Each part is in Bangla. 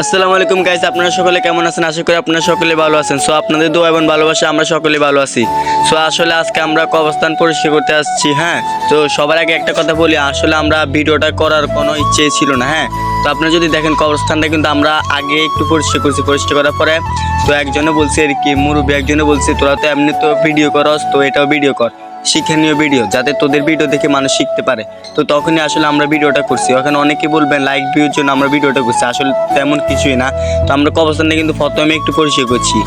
আসসালামু আলাইকুম গাইস আপনারা সকলে কেমন আছেন? আশা করি আপনারা সকলে ভালো আছেন। সো আপনাদের দোয়া এবং ভালোবাসা আমরা সকলে ভালো আছি। সো আসলে আজকে আমরা কবস্থান পরিষ্কার করতে আসছি হ্যাঁ? তো সবার আগে একটা কথা বলি, আসলে আমরা ভিডিওটা করার কোনো ইচ্ছে ছিল না হ্যাঁ? তো আপনারা যদি দেখেন কবরস্থানটা কিন্তু আমরা আগে একটু পরিষ্কার করছি, পরিষ্কার করার পরে তো একজনে বলছে আর কি, মুরব্বী একজনে বলছে, তোরা তো এমনি তো ভিডিও করস, তো এটাও ভিডিও কর। শিক্ষণীয় ভিডিও যাতে তোদের ভিডিও দেখে মানুষ শিখতে পারে। তো তখনই আসলে আমরা ভিডিওটা করছি। ওখানে অনেকে বলবেন লাইক ভিউর জন্য আমরা ভিডিওটা করছি। আসলে তেমন কিছুই না। তো আমরা কবরস্থানে কিন্তু প্রথমে একটু পরিচয় করছি।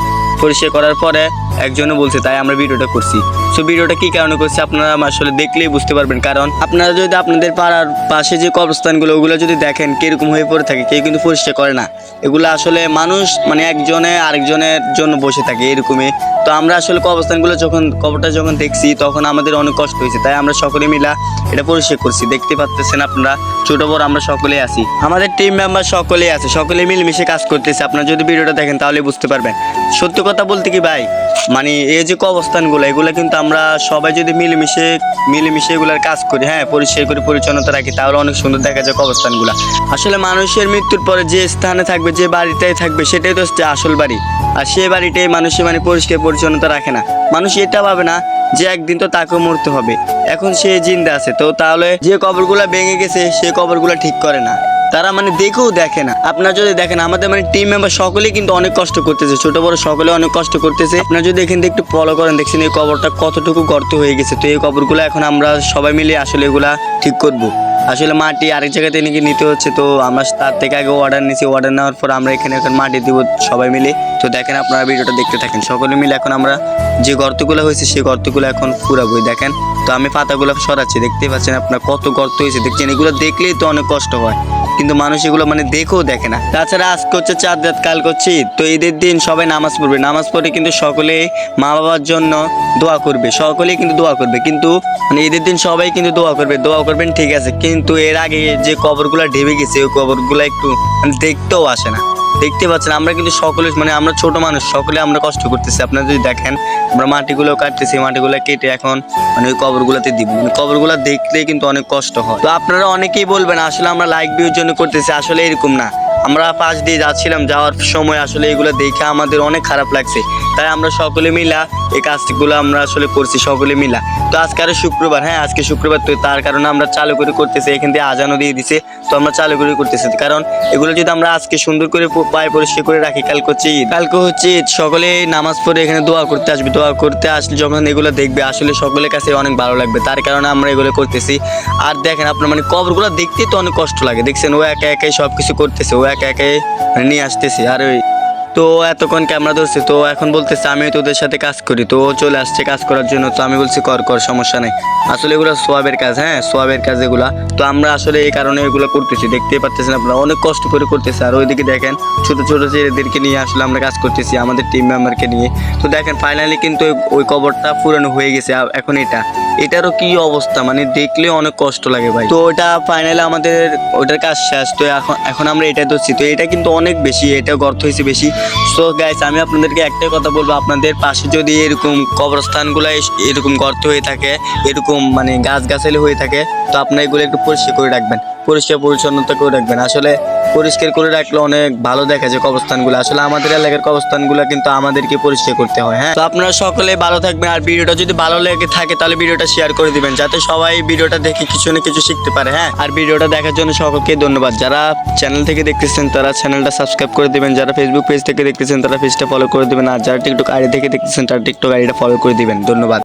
পরিষ্কার করার পরে একজনও বলছে, তাই আমরা ভিডিওটা করছি। সো ভিডিওটা কি কারণে করছি আপনারা আসলে দেখলেই বুঝতে পারবেন। কারণ আপনারা যদি আপনাদের পাড়ার পাশে যে কবরস্থানগুলো, ওগুলো যদি দেখেন, কীরকম হয়ে পড়ে থাকে, কেউ কিন্তু পরিষ্কার করে না। এগুলো আসলে মানুষ মানে একজনে আরেকজনের জন্য বসে থাকে এরকমই। তো আমরা আসলে কবরস্থানগুলো যখন, কবরটা যখন দেখছি, তখন আমাদের অনেক কষ্ট হয়েছে। তাই আমরা সকলে মিলা এটা পরিষ্কার করছি। দেখতে পাচ্ছেন আপনারা, ছোট বড় আমরা সকলেই আছি। আমাদের টিম মেম্বার সকলেই আছে, সকলে মিলেমিশে কাজ করতেছে। আপনারা যদি ভিডিওটা দেখেন, তাহলে বুঝতে পারবেন। সত্য কথা বলতে কি ভাই? মানে এই যে কবস্থানগুলো এগুলো কিন্তু আমরা সবাই যদি মিলেমিশে মিলেমিশে এগুলোর কাজ করি হ্যাঁ পরিষ্কার করে পরিচ্ছন্নতা রাখি, তাহলে অনেক সুন্দর দেখা যায় কবস্থানগুলো আসলে মানুষের মৃত্যুর পরে যে স্থানে থাকবে, যে বাড়িটাই থাকবে, সেটাই তো হচ্ছে আসল বাড়ি। আর সে বাড়িটাই মানুষে মানে পরিষ্কার পরিচ্ছন্নতা রাখে না। মানুষ এটা ভাবে না যে একদিন তো তাকেও মরতে হবে। এখন সে জিন্দা আছে, তো তাহলে যে কবরগুলো ভেঙে গেছে, সে কবরগুলো ঠিক করে না। তারা মানে দেখেও দেখে না। আপনারা যদি দেখেন, আমাদের মানে টিম মেম্বার সকলেই কিন্তু অনেক কষ্ট করতেছে। ছোট বড় সকলে অনেক কষ্ট করতেছে। আপনারা যদি এখান থেকে একটু ফলো করেন, দেখছেন এই কবরটা কতটুকু গর্ত হয়ে গেছে। তো এই কবরগুলো এখন আমরা সবাই মিলে আসলে এগুলা ঠিক করব। আসলে মাটি আরেক জায়গাতে নাকি নিতে হচ্ছে, তো আমরা তার থেকে আগে অর্ডার নিয়েছি অর্ডার নেওয়ার পর আমরা এখানে এখন মাটি দিব সবাই মিলে। তো দেখেন আপনারা ভিডিওটা দেখতে থাকেন। সকলে মিলে এখন আমরা যে গর্তগুলো হয়েছে, সেই গর্তগুলো এখন পুরাবই। দেখেন, তো আমি পাতাগুলো সরাচ্ছি। দেখতেই পাচ্ছেন আপনার কত গর্ত হয়েছে। দেখছেন, এগুলো দেখলেই তো অনেক কষ্ট হয়। কিন্তু মানুষ এগুলো মানে দেখেও দেখে না। তাছাড়া আজকে হচ্ছে চাঁদ রাত, কাল করছি, তো ঈদের দিন সবাই নামাজ পড়বে। নামাজ পড়ে কিন্তু সকলে মা বাবার জন্য দোয়া করবে, সকলেই কিন্তু দোয়া করবে। কিন্তু মানে ঈদের দিন সবাই কিন্তু দোয়া করবে, দোয়া করবেন ঠিক আছে। কিন্তু এর আগে যে কবরগুলো ঢেবে গেছে, ওই কবরগুলো একটু মানে দেখতেও আসে না। দেখতে পাচ্ছেন, আমরা কিন্তু সকলে মানে আমরা ছোট মানুষ, সকলে আমরা কষ্ট করতেছি। আপনারা যদি দেখেন, আমরা মাটিগুলো কাটতেছি, মাটিগুলো কেটে এখন মানে ওই কবরগুলোতে দিব। মানে কবরগুলো দেখলে কিন্তু অনেক কষ্ট হয়। তো আপনারা অনেকেই বলবেন, আসলে আমরা লাইক ভিউর জন্য করতেছি, আসলে এরকম না। আমরা পাশ দিয়ে যাচ্ছিলাম, যাওয়ার সময় আসলে এগুলো দেখে আমাদের অনেক খারাপ লাগছে। তাই আমরা সকলে মিলা এই কাজগুলো আমরা আসলে করছি, সকলে মিলা। তো আজকে আরও শুক্রবার হ্যাঁ আজকে শুক্রবার তো তার কারণে আমরা চালু করে করতেছি, এখান থেকে আজানও দিয়ে দিছে, তো আমরা চালু করে করতেছি। কারণ এগুলো যদি আমরা আজকে সুন্দর করে পায়ে পরিষ্কার করে রাখি, কালকে হচ্ছে ঈদ। কালকে হচ্ছে ঈদ, সকলে নামাজ পড়ে এখানে দোয়া করতে আসবে, দোয়া করতে আসলে যখন এগুলো দেখবে, আসলে সকলের কাছে অনেক ভালো লাগবে। তার কারণে আমরা এগুলো করতেছি। আর দেখেন আপনার মানে কবরগুলো দেখতে তো অনেক কষ্ট লাগে, দেখছেন ও একা একাই সব কিছু করতেছে, ও একা মানে নিয়ে আসতেছি। আর ওই তো এতক্ষণ ক্যামেরা ধরছে, তো এখন বলতেছে আমি তোদের সাথে কাজ করি, তো ও চলে আসছে কাজ করার জন্য, তো আমি বলছি, কর কর, সমস্যা নেই। আসলে এগুলো সোয়াবের কাজ হ্যাঁ সোয়াবের কাজ এগুলা। তো আমরা আসলে এই কারণে এগুলো করতেছি, দেখতেই পাচ্ছেন আপনারা, অনেক কষ্ট করে করতেছি। আর ওইদিকে দেখেন, ছোট ছোট ছেলেদেরকে নিয়ে আসলে আমরা কাজ করতেছি, আমাদের টিম মেম্বারকে নিয়ে। তো দেখেন ফাইনালি কিন্তু ওই কবরটা পুরানো হয়ে গেছে এখন এটা। এটারও কি অবস্থা? মানে দেখলে অনেক কষ্ট লাগে ভাই। তো ওটা ফাইনালি আমাদের, ওটার কাজ শেষ। তো এখন এখন আমরা এটা ধরছি। তো এটা কিন্তু অনেক বেশি, এটা গর্ত হয়েছে বেশি। সো গাইস আমি আপনাদেরকে একটাই কথা বলব। আপনাদের পাশে যদি এরকম কবরস্থানগুলো এরকম গর্ত হয়ে থাকে, এরকম মানে গাছ গাছালি হয়ে থাকে, তো আপনারা এগুলো একটু পরিষ্কার করে রাখবেন। পরিষ্কার পরিচ্ছন্নতা করে রাখবেন। আসলে পরিষ্কার করে রাখলে অনেক ভালো দেখা যায় কবরস্থানগুলো। আসলে আমাদের এলাকার কবরস্থানগুলো কিন্তু আমাদেরকে পরিষ্কার করতে হয় হ্যাঁ? তো আপনারা সকলে ভালো থাকবেন। আর ভিডিওটা যদি ভালো লেগে থাকে, তাহলে ভিডিওটা শেয়ার করে দিবেন, যাতে সবাই ভিডিওটা দেখে কিছু না কিছু শিখতে পারে হ্যাঁ? আর ভিডিওটা দেখার জন্য সকলকে ধন্যবাদ। যারা চ্যানেল থেকে দেখতেছেন, তারা চ্যানেলটা সাবস্ক্রাইব করে দিবেন। যারা ফেসবুক পেজ থেকে দেখতেছেন, তারা পেজটা ফলো করে দিবেন। আর যারা টিকটক আইডি থেকে দেখতেছেন, তারা টিকটক আইডিটা ফলো করে দিবেন। ধন্যবাদ।